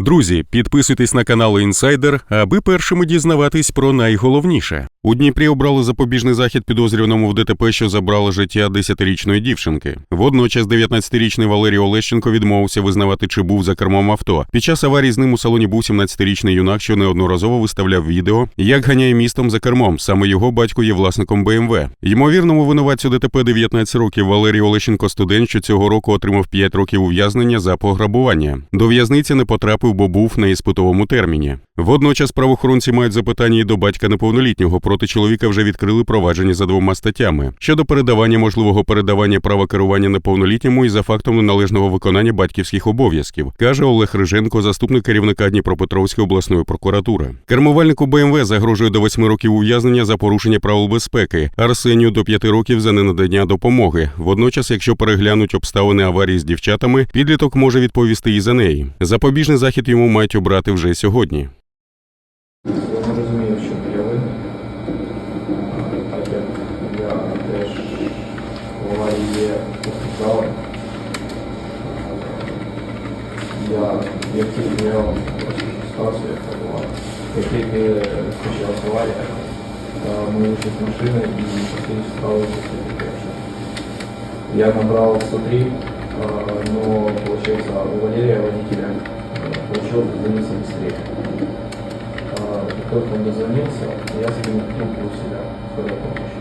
Друзі, підписуйтесь на канал Інсайдер, аби першими дізнаватись про найголовніше. У Дніпрі обрали запобіжний захід підозрюваному в ДТП, що забрало життя 10-річної дівчинки. Водночас 19-річний Валерій Олещенко відмовився визнавати, чи був за кермом авто. Під час аварії з ним у салоні був 17-річний юнак, що неодноразово виставляв відео, як ганяє містом за кермом. Саме його батько є власником БМВ. Ймовірному винуватцю ДТП 19 років Валерій Олещенко, студент, що цього року отримав 5 років ув'язнення за пограбування. До в'язниці не потрапив, бо був на іспитовому терміні. Водночас правоохоронці мають запитання і до батька неповнолітнього. Проти чоловіка вже відкрили провадження за двома статтями щодо передавання можливого передавання права керування неповнолітньому і за фактом неналежного виконання батьківських обов'язків, каже Олег Риженко, заступник керівника Дніпропетровської обласної прокуратури. Кермувальнику БМВ загрожує до 8 років ув'язнення за порушення правил безпеки, Арсенію до 5 років за ненадання допомоги. Водночас, якщо переглянуть обставини аварії з дівчатами, підліток може відповісти і за неї. Запобіжний захід йому мають обрати вже сьогодні. Я не розумію, що винен. Так як я теж є постраждалим. Я, як я вам яка була, як тільки скінчилася аварія, е, ми вийшли з машини і постійно сталося. Я набрал 103, э, но получается у Валерия водителя э, получилось дозвониться быстрее. А, и Только он дозвонился, я скинул трубку у себя скорой помощи.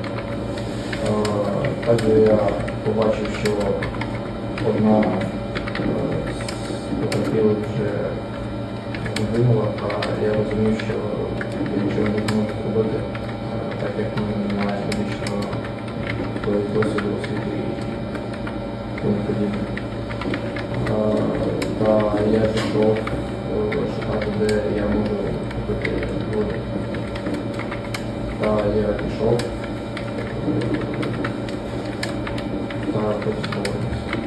А, Также я побачив, що одна е, з потерпілих вже загинула, а я розумів, що я нічого не можу зробити, е, так як в мене немає медичного досвіду освіти і тому подібне. А, Та я пішов е, шукати, де я можу купити воду. Та я пішов е, та потім